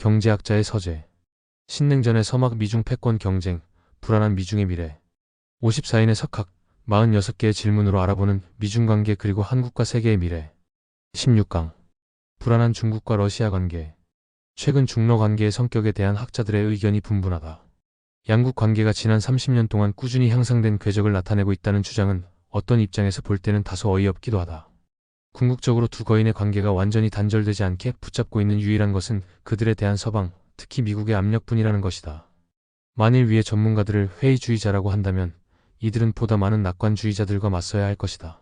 경제학자의 서재. 신냉전의 서막 미중 패권 경쟁, 불안한 미중의 미래. 54인의 석학, 46개의 질문으로 알아보는 미중 관계 그리고 한국과 세계의 미래. 16강. 불안한 중국과 러시아 관계. 최근 중러 관계의 성격에 대한 학자들의 의견이 분분하다. 양국 관계가 지난 30년 동안 꾸준히 향상된 궤적을 나타내고 있다는 주장은 어떤 입장에서 볼 때는 다소 어이없기도 하다. 궁극적으로 두 거인의 관계가 완전히 단절되지 않게 붙잡고 있는 유일한 것은 그들에 대한 서방, 특히 미국의 압력뿐이라는 것이다. 만일 위의 전문가들을 회의주의자라고 한다면 이들은 보다 많은 낙관주의자들과 맞서야 할 것이다.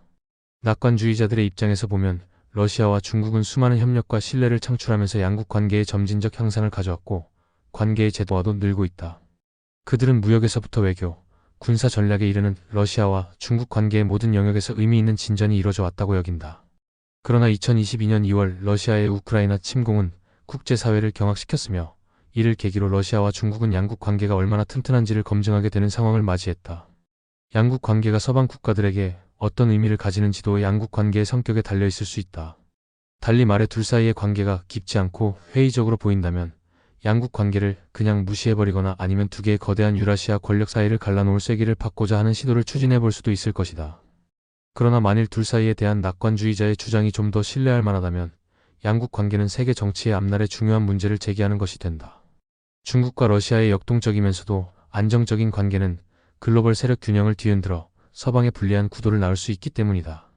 낙관주의자들의 입장에서 보면 러시아와 중국은 수많은 협력과 신뢰를 창출하면서 양국 관계의 점진적 향상을 가져왔고 관계의 제도화도 늘고 있다. 그들은 무역에서부터 외교, 군사 전략에 이르는 러시아와 중국 관계의 모든 영역에서 의미 있는 진전이 이뤄져 왔다고 여긴다. 그러나 2022년 2월 러시아의 우크라이나 침공은 국제사회를 경악시켰으며 이를 계기로 러시아와 중국은 양국 관계가 얼마나 튼튼한지를 검증하게 되는 상황을 맞이했다. 양국 관계가 서방 국가들에게 어떤 의미를 가지는지도 양국 관계의 성격에 달려 있을 수 있다. 달리 말해 둘 사이의 관계가 깊지 않고 회의적으로 보인다면 양국 관계를 그냥 무시해버리거나 아니면 두 개의 거대한 유라시아 권력 사이를 갈라놓을 쐐기를 받고자 하는 시도를 추진해 볼 수도 있을 것이다. 그러나 만일 둘 사이에 대한 낙관주의자의 주장이 좀 더 신뢰할 만하다면 양국 관계는 세계 정치의 앞날에 중요한 문제를 제기하는 것이 된다. 중국과 러시아의 역동적이면서도 안정적인 관계는 글로벌 세력 균형을 뒤흔들어 서방의 불리한 구도를 낳을 수 있기 때문이다.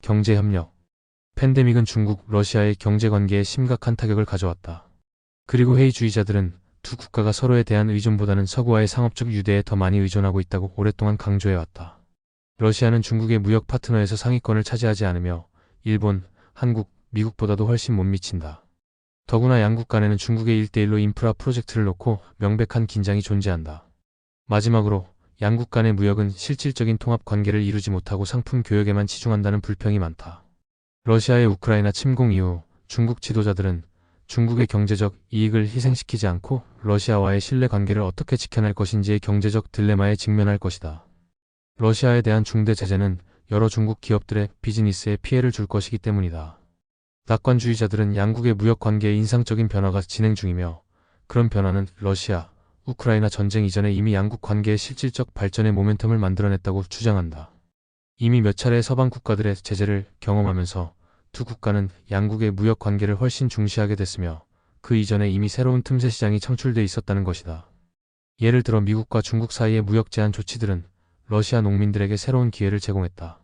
경제협력 팬데믹은 중국, 러시아의 경제관계에 심각한 타격을 가져왔다. 그리고 회의주의자들은 두 국가가 서로에 대한 의존보다는 서구와의 상업적 유대에 더 많이 의존하고 있다고 오랫동안 강조해왔다. 러시아는 중국의 무역 파트너에서 상위권을 차지하지 않으며 일본, 한국, 미국보다도 훨씬 못 미친다. 더구나 양국 간에는 중국의 1대1로 인프라 프로젝트를 놓고 명백한 긴장이 존재한다. 마지막으로 양국 간의 무역은 실질적인 통합 관계를 이루지 못하고 상품 교역에만 치중한다는 불평이 많다. 러시아의 우크라이나 침공 이후 중국 지도자들은 중국의 경제적 이익을 희생시키지 않고 러시아와의 신뢰 관계를 어떻게 지켜낼 것인지의 경제적 딜레마에 직면할 것이다. 러시아에 대한 중대 제재는 여러 중국 기업들의 비즈니스에 피해를 줄 것이기 때문이다. 낙관주의자들은 양국의 무역 관계에 인상적인 변화가 진행 중이며 그런 변화는 러시아, 우크라이나 전쟁 이전에 이미 양국 관계의 실질적 발전의 모멘텀을 만들어냈다고 주장한다. 이미 몇 차례 서방 국가들의 제재를 경험하면서 두 국가는 양국의 무역 관계를 훨씬 중시하게 됐으며 그 이전에 이미 새로운 틈새 시장이 창출돼 있었다는 것이다. 예를 들어 미국과 중국 사이의 무역 제한 조치들은 러시아 농민들에게 새로운 기회를 제공했다.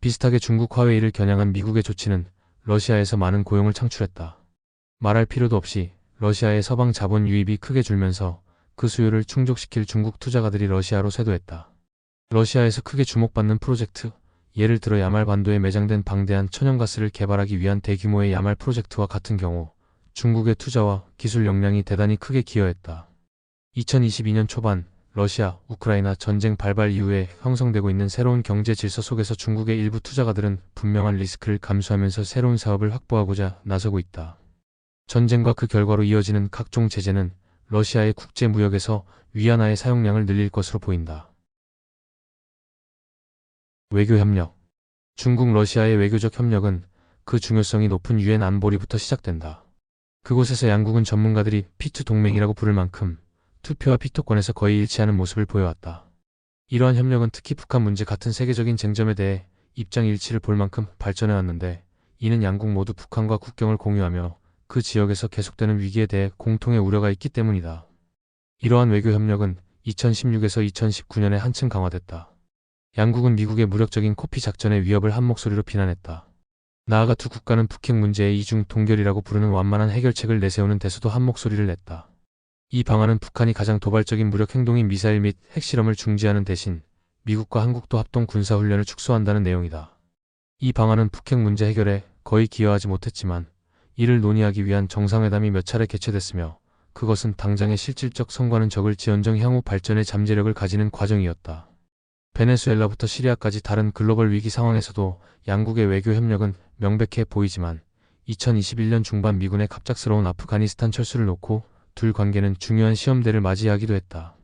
비슷하게 중국 화웨이를 겨냥한 미국의 조치는 러시아에서 많은 고용을 창출했다. 말할 필요도 없이 러시아의 서방 자본 유입이 크게 줄면서 그 수요를 충족시킬 중국 투자가들이 러시아로 쇄도했다. 러시아에서 크게 주목받는 프로젝트, 예를 들어 야말 반도에 매장된 방대한 천연가스를 개발하기 위한 대규모의 야말 프로젝트와 같은 경우 중국의 투자와 기술 역량이 대단히 크게 기여했다. 2022년 초반 러시아, 우크라이나 전쟁 발발 이후에 형성되고 있는 새로운 경제 질서 속에서 중국의 일부 투자가들은 분명한 리스크를 감수하면서 새로운 사업을 확보하고자 나서고 있다. 전쟁과 그 결과로 이어지는 각종 제재는 러시아의 국제 무역에서 위안화의 사용량을 늘릴 것으로 보인다. 외교 협력 중국 러시아의 외교적 협력은 그 중요성이 높은 유엔 안보리부터 시작된다. 그곳에서 양국은 전문가들이 피투 동맹이라고 부를 만큼 투표와 피토권에서 거의 일치하는 모습을 보여왔다. 이러한 협력은 특히 북한 문제 같은 세계적인 쟁점에 대해 입장 일치를 볼 만큼 발전해왔는데 이는 양국 모두 북한과 국경을 공유하며 그 지역에서 계속되는 위기에 대해 공통의 우려가 있기 때문이다. 이러한 외교 협력은 2016에서 2019년에 한층 강화됐다. 양국은 미국의 무력적인 코피 작전의 위협을 한 목소리로 비난했다. 나아가 두 국가는 북핵 문제의 이중 동결이라고 부르는 완만한 해결책을 내세우는 데서도 한 목소리를 냈다. 이 방안은 북한이 가장 도발적인 무력 행동인 미사일 및 핵실험을 중지하는 대신 미국과 한국도 합동 군사훈련을 축소한다는 내용이다. 이 방안은 북핵 문제 해결에 거의 기여하지 못했지만 이를 논의하기 위한 정상회담이 몇 차례 개최됐으며 그것은 당장의 실질적 성과는 적을 지언정 향후 발전의 잠재력을 가지는 과정이었다. 베네수엘라부터 시리아까지 다른 글로벌 위기 상황에서도 양국의 외교 협력은 명백해 보이지만 2021년 중반 미군의 갑작스러운 아프가니스탄 철수를 놓고 둘 관계는 중요한 시험대를 맞이하기도 했다.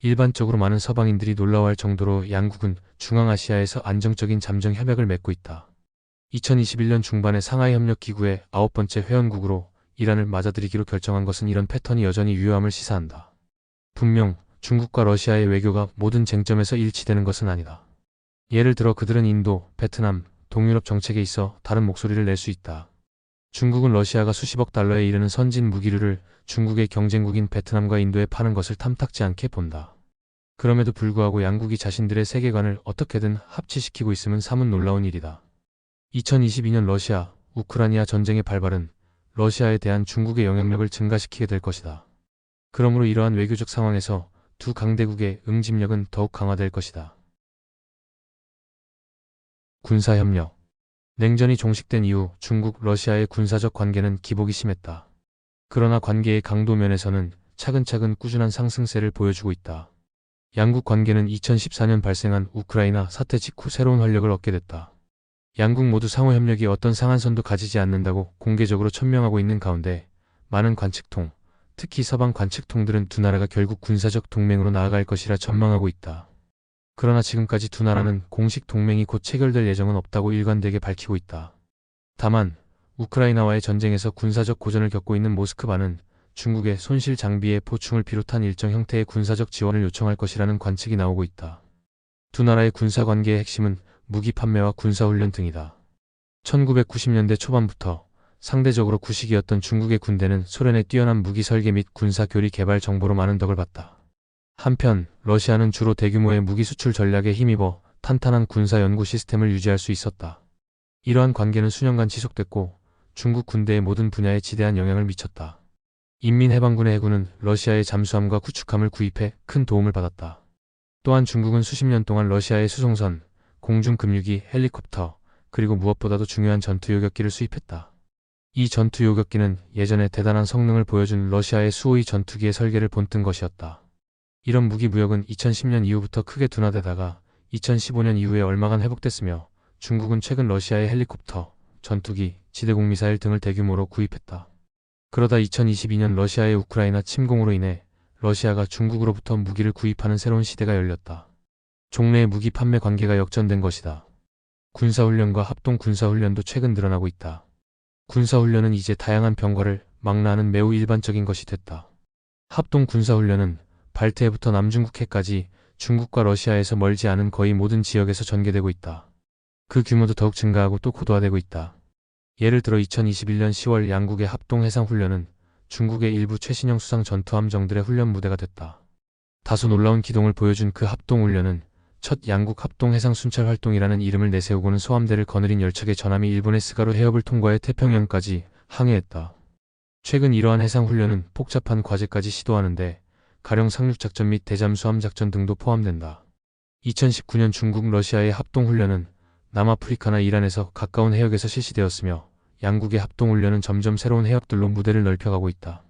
일반적으로 많은 서방인들이 놀라워할 정도로 양국은 중앙아시아에서 안정적인 잠정 협약을 맺고 있다. 2021년 중반에 상하이 협력 기구의 아홉 번째 회원국으로 이란을 맞아들이기로 결정한 것은 이런 패턴이 여전히 유효함을 시사한다. 분명 중국과 러시아의 외교가 모든 쟁점에서 일치되는 것은 아니다. 예를 들어 그들은 인도, 베트남, 동유럽 정책에 있어 다른 목소리를 낼 수 있다. 중국은 러시아가 수십억 달러에 이르는 선진 무기류를 중국의 경쟁국인 베트남과 인도에 파는 것을 탐탁지 않게 본다. 그럼에도 불구하고 양국이 자신들의 세계관을 어떻게든 합치시키고 있음은 사뭇 놀라운 일이다. 2022년 러시아, 우크라이나 전쟁의 발발은 러시아에 대한 중국의 영향력을 증가시키게 될 것이다. 그러므로 이러한 외교적 상황에서 두 강대국의 응집력은 더욱 강화될 것이다. 군사협력 냉전이 종식된 이후 중국, 러시아의 군사적 관계는 기복이 심했다. 그러나 관계의 강도 면에서는 차근차근 꾸준한 상승세를 보여주고 있다. 양국 관계는 2014년 발생한 우크라이나 사태 직후 새로운 활력을 얻게 됐다. 양국 모두 상호 협력이 어떤 상한선도 가지지 않는다고 공개적으로 천명하고 있는 가운데 많은 관측통, 특히 서방 관측통들은 두 나라가 결국 군사적 동맹으로 나아갈 것이라 전망하고 있다. 그러나 지금까지 두 나라는 공식 동맹이 곧 체결될 예정은 없다고 일관되게 밝히고 있다. 다만 우크라이나와의 전쟁에서 군사적 고전을 겪고 있는 모스크바는 중국의 손실 장비의 보충을 비롯한 일정 형태의 군사적 지원을 요청할 것이라는 관측이 나오고 있다. 두 나라의 군사 관계의 핵심은 무기 판매와 군사 훈련 등이다. 1990년대 초반부터 상대적으로 구식이었던 중국의 군대는 소련의 뛰어난 무기 설계 및 군사 교리 개발 정보로 많은 덕을 봤다. 한편 러시아는 주로 대규모의 무기 수출 전략에 힘입어 탄탄한 군사 연구 시스템을 유지할 수 있었다. 이러한 관계는 수년간 지속됐고 중국 군대의 모든 분야에 지대한 영향을 미쳤다. 인민해방군의 해군은 러시아의 잠수함과 구축함을 구입해 큰 도움을 받았다. 또한 중국은 수십 년 동안 러시아의 수송선, 공중급유기, 헬리콥터, 그리고 무엇보다도 중요한 전투 요격기를 수입했다. 이 전투 요격기는 예전에 대단한 성능을 보여준 러시아의 수호의 전투기의 설계를 본뜬 것이었다. 이런 무기 무역은 2010년 이후부터 크게 둔화되다가 2015년 이후에 얼마간 회복됐으며 중국은 최근 러시아의 헬리콥터, 전투기, 지대공 미사일 등을 대규모로 구입했다. 그러다 2022년 러시아의 우크라이나 침공으로 인해 러시아가 중국으로부터 무기를 구입하는 새로운 시대가 열렸다. 종래의 무기 판매 관계가 역전된 것이다. 군사훈련과 합동 군사훈련도 최근 늘어나고 있다. 군사훈련은 이제 다양한 병과를 망라하는 매우 일반적인 것이 됐다. 합동 군사훈련은 발트해부터 남중국해까지 중국과 러시아에서 멀지 않은 거의 모든 지역에서 전개되고 있다. 그 규모도 더욱 증가하고 또 고도화되고 있다. 예를 들어 2021년 10월 양국의 합동 해상 훈련은 중국의 일부 최신형 수상 전투함정들의 훈련 무대가 됐다. 다소 놀라운 기동을 보여준 그 합동 훈련은 첫 양국 합동 해상 순찰 활동이라는 이름을 내세우고는 소함대를 거느린 열척의 전함이 일본의 스가루 해협을 통과해 태평양까지 항해했다. 최근 이러한 해상 훈련은 복잡한 과제까지 시도하는데 가령 상륙 작전 및 대잠수함 작전 등도 포함된다. 2019년 중국 러시아의 합동 훈련은 남아프리카나 이란에서 가까운 해역에서 실시되었으며 양국의 합동 훈련은 점점 새로운 해역들로 무대를 넓혀가고 있다.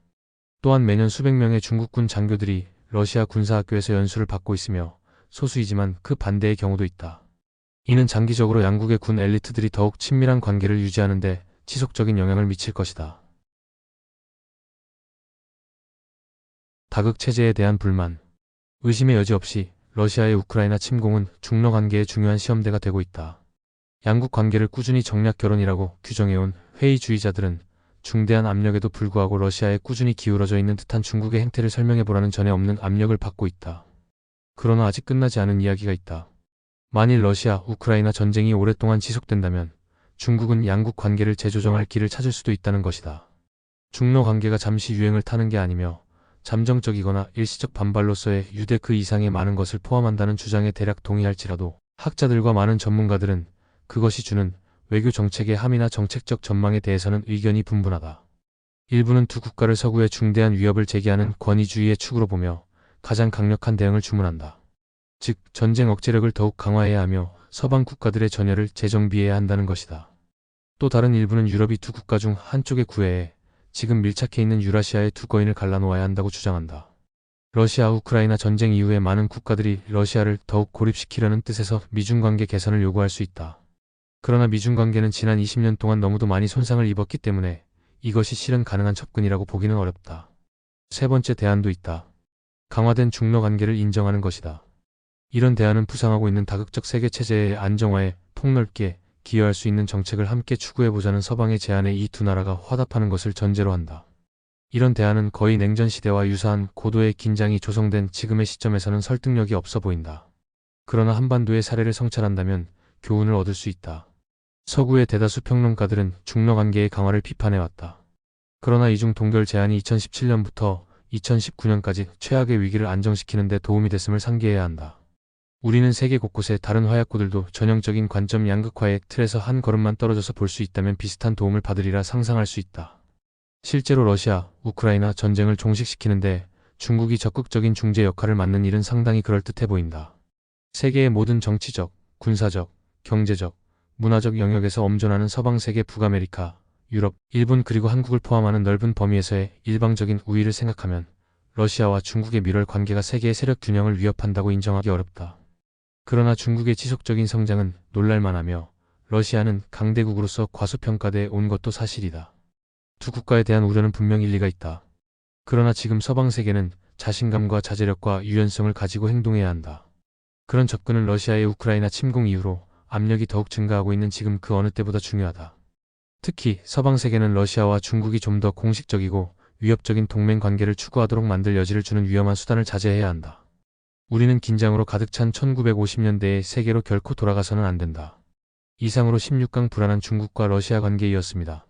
또한 매년 수백 명의 중국군 장교들이 러시아 군사학교에서 연수를 받고 있으며 소수이지만 그 반대의 경우도 있다. 이는 장기적으로 양국의 군 엘리트들이 더욱 친밀한 관계를 유지하는데 지속적인 영향을 미칠 것이다. 다극 체제에 대한 불만. 의심의 여지 없이 러시아의 우크라이나 침공은 중러 관계의 중요한 시험대가 되고 있다. 양국 관계를 꾸준히 정략 결혼이라고 규정해온 회의주의자들은 중대한 압력에도 불구하고 러시아에 꾸준히 기울어져 있는 듯한 중국의 행태를 설명해보라는 전에 없는 압력을 받고 있다. 그러나 아직 끝나지 않은 이야기가 있다. 만일 러시아, 우크라이나 전쟁이 오랫동안 지속된다면 중국은 양국 관계를 재조정할 길을 찾을 수도 있다는 것이다. 중러 관계가 잠시 유행을 타는 게 아니며 잠정적이거나 일시적 반발로서의 유대 그 이상의 많은 것을 포함한다는 주장에 대략 동의할지라도 학자들과 많은 전문가들은 그것이 주는 외교 정책의 함이나 정책적 전망에 대해서는 의견이 분분하다. 일부는 두 국가를 서구의 중대한 위협을 제기하는 권위주의의 축으로 보며 가장 강력한 대응을 주문한다. 즉, 전쟁 억제력을 더욱 강화해야 하며 서방 국가들의 전열을 재정비해야 한다는 것이다. 또 다른 일부는 유럽이 두 국가 중 한쪽의 구애에 지금 밀착해 있는 유라시아의 두 거인을 갈라놓아야 한다고 주장한다. 러시아 우크라이나 전쟁 이후에 많은 국가들이 러시아를 더욱 고립시키려는 뜻에서 미중 관계 개선을 요구할 수 있다. 그러나 미중 관계는 지난 20년 동안 너무도 많이 손상을 입었기 때문에 이것이 실현 가능한 접근이라고 보기는 어렵다. 세 번째 대안도 있다. 강화된 중러 관계를 인정하는 것이다. 이런 대안은 부상하고 있는 다극적 세계 체제의 안정화에 폭넓게 기여할 수 있는 정책을 함께 추구해보자는 서방의 제안에 이 두 나라가 화답하는 것을 전제로 한다. 이런 대안은 거의 냉전 시대와 유사한 고도의 긴장이 조성된 지금의 시점에서는 설득력이 없어 보인다. 그러나 한반도의 사례를 성찰한다면 교훈을 얻을 수 있다. 서구의 대다수 평론가들은 중러 관계의 강화를 비판해왔다. 그러나 이중 동결 제안이 2017년부터 2019년까지 최악의 위기를 안정시키는 데 도움이 됐음을 상기해야 한다. 우리는 세계 곳곳의 다른 화약고들도 전형적인 관점 양극화의 틀에서 한 걸음만 떨어져서 볼 수 있다면 비슷한 도움을 받으리라 상상할 수 있다. 실제로 러시아, 우크라이나 전쟁을 종식시키는데 중국이 적극적인 중재 역할을 맡는 일은 상당히 그럴듯해 보인다. 세계의 모든 정치적, 군사적, 경제적, 문화적 영역에서 엄존하는 서방 세계 북아메리카, 유럽, 일본 그리고 한국을 포함하는 넓은 범위에서의 일방적인 우위를 생각하면 러시아와 중국의 밀월 관계가 세계의 세력 균형을 위협한다고 인정하기 어렵다. 그러나 중국의 지속적인 성장은 놀랄만하며 러시아는 강대국으로서 과소평가돼 온 것도 사실이다. 두 국가에 대한 우려는 분명 일리가 있다. 그러나 지금 서방 세계는 자신감과 자제력과 유연성을 가지고 행동해야 한다. 그런 접근은 러시아의 우크라이나 침공 이후로 압력이 더욱 증가하고 있는 지금 그 어느 때보다 중요하다. 특히 서방 세계는 러시아와 중국이 좀 더 공식적이고 위협적인 동맹 관계를 추구하도록 만들 여지를 주는 위험한 수단을 자제해야 한다. 우리는 긴장으로 가득 찬 1950년대의 세계로 결코 돌아가서는 안 된다. 이상으로 16강 불안한 중국과 러시아 관계이었습니다.